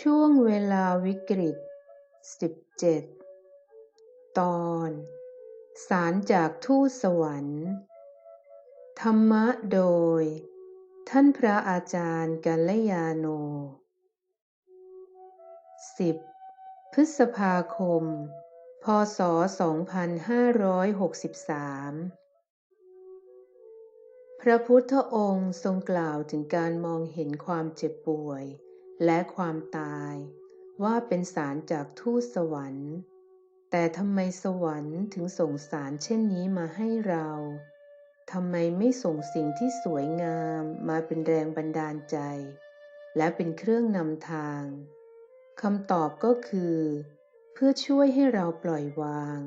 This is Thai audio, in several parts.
ช่วงเวลาวิกฤตสิบเจ็ดตอน สารจากทูตสวรรค์ ธรรมะโดย ท่านพระอาจารย์กัลยาโนสิบพฤษภาคม พศ 2563 พระพุทธองค์ทรงกล่าวถึงการมองเห็นความเจ็บป่วย และความตายว่าเป็นสารจากทูตสวรรค์ แต่ทำไมสวรรค์ถึงส่งสารเช่นนี้มาให้เราทำไมไม่ส่งสิ่งที่สวยงามมาเป็นแรงบันดาลใจ และเป็นเครื่องนำทางคำตอบก็คือ เพื่อช่วยให้เราปล่อยวาง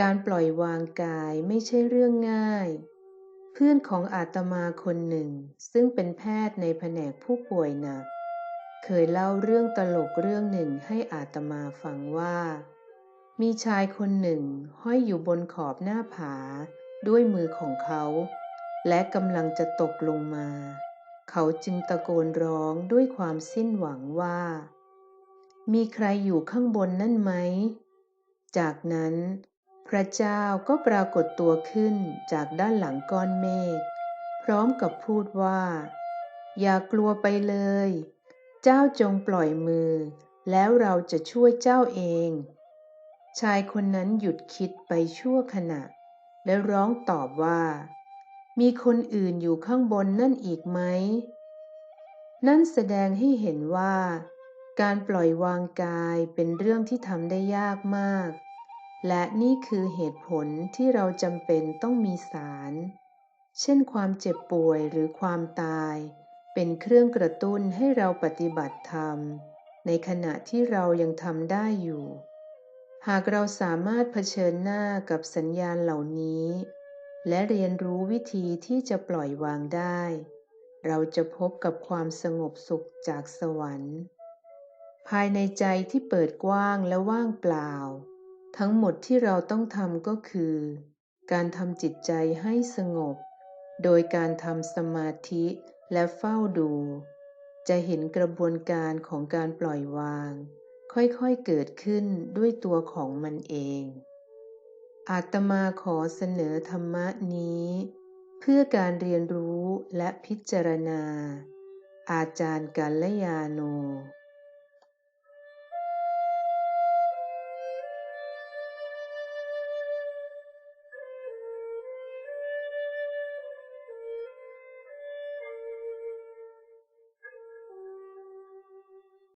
การปล่อยวางกายไม่ใช่เรื่องง่าย เพื่อนของอาตมาคนหนึ่งซึ่งเป็นแพทย์ในแผนกผู้ป่วยหนัก เคยเล่าเรื่องตลกเรื่องหนึ่งให้อาตมาฟังว่า มีชายคนหนึ่งห้อยอยู่บนขอบหน้าผา ด้วยมือของเขา และกำลังจะตกลงมา เขาจึงตะโกนร้องด้วยความสิ้นหวังว่า มีใครอยู่ข้างบนนั่นไหม จากนั้น พระเจ้าก็ปรากฏตัวขึ้นจากด้านหลังก้อนเมฆพร้อมกับพูดว่า อย่ากลัวไปเลย เจ้าจงปล่อยมือ แล้วเราจะช่วยเจ้าเอง ชายคนนั้นหยุดคิดไปชั่วขณะ และร้องตอบว่า มีคนอื่นอยู่ข้างบนนั่นอีกไหม นั่นแสดงให้เห็นว่า การปล่อยวางกายเป็นเรื่องที่ทำได้ยากมาก และนี่คือเหตุผลที่เราจำเป็นต้องมีสาร เช่นความเจ็บป่วยหรือความตาย เป็นเครื่องกระตุ้นให้เราปฏิบัติธรรม ในขณะที่เรายังทำได้อยู่ หากเราสามารถเผชิญหน้ากับสัญญาณเหล่านี้ และเรียนรู้วิธีที่จะปล่อยวางได้ เราจะพบกับความสงบสุขจากสวรรค์ ภายในใจที่เปิดกว้างและว่างเปล่า ทั้งหมดที่เราต้องทำก็คือ การทำจิตใจให้สงบ โดยการทำสมาธิ และเฝ้าดู จะเห็นกระบวนการของการปล่อยวาง ค่อยๆเกิดขึ้นด้วยตัวของมันเอง อาตมาขอเสนอธรรมะนี้ เพื่อการเรียนรู้และพิจารณา อาจารย์กัลยาโน